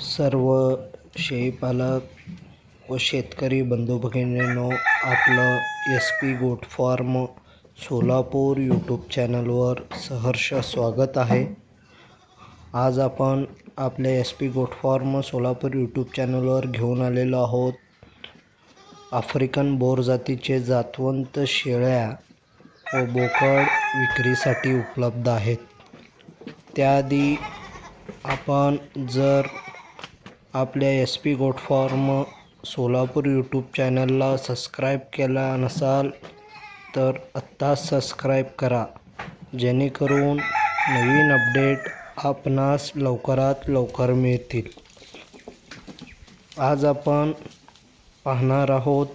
सर्व शेळीपालक व शेतकरी बंधू भगिनींनो आपलं S P goat farm Solapur YouTube चॅनलवर सहर्ष स्वागत आहे. आज आपण आपल्या S P goat farm Solapur YouTube चॅनलवर घेऊन आलेलो आहोत. आफ्रिकन बोर जातीचे जातवंत शेळ्या व बोकड विक्रीसाठी उपलब्ध आहेत. त्याआधी आपण जर आपल्या S P goat farm Solapur YouTube चॅनलला सबस्क्राईब केला नसाल तर आत्ताच सबस्क्राईब करा. जेणेकरून नवीन अपडेट आपणास लवकरात लवकर मिळतील. आज आपण पाहणार आहोत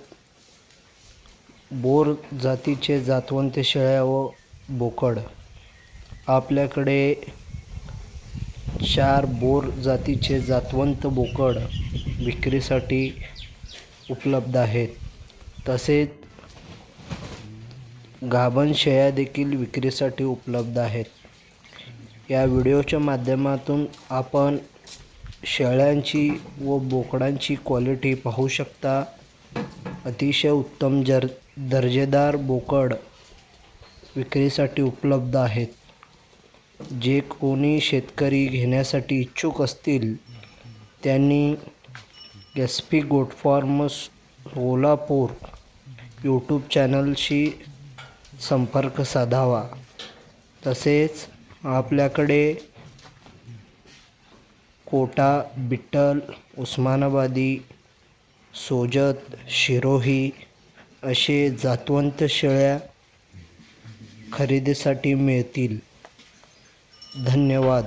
बोर जातीचे जातवंत शेळ्या व बोकड. आपल्याकडे चार बोर जातीचे जातवंत बोकड विक्रीसाठी उपलब्ध आहेत. तसेच गाभण शेळ्या देखील विक्रीसाठी उपलब्ध आहेत. या व्हिडिओच्या माध्यमातून आपण शेळ्यांची व बोकडांची क्वालिटी पाहू शकता. अतिशय उत्तम जर दर्जेदार बोकड विक्रीसाठी उपलब्ध आहेत. जे कोणी शेतकरी घेण्यासाठी इच्छुक असतील त्यांनी S P goat farms Solapur YouTube चॅनलशी संपर्क साधावा. तसेच आपल्याकडे कोटा बिट्टल उस्मानाबादी सोजत शिरोही असे जातवंत शेळ्या खरेदीसाठी मिळतील. धन्यवाद.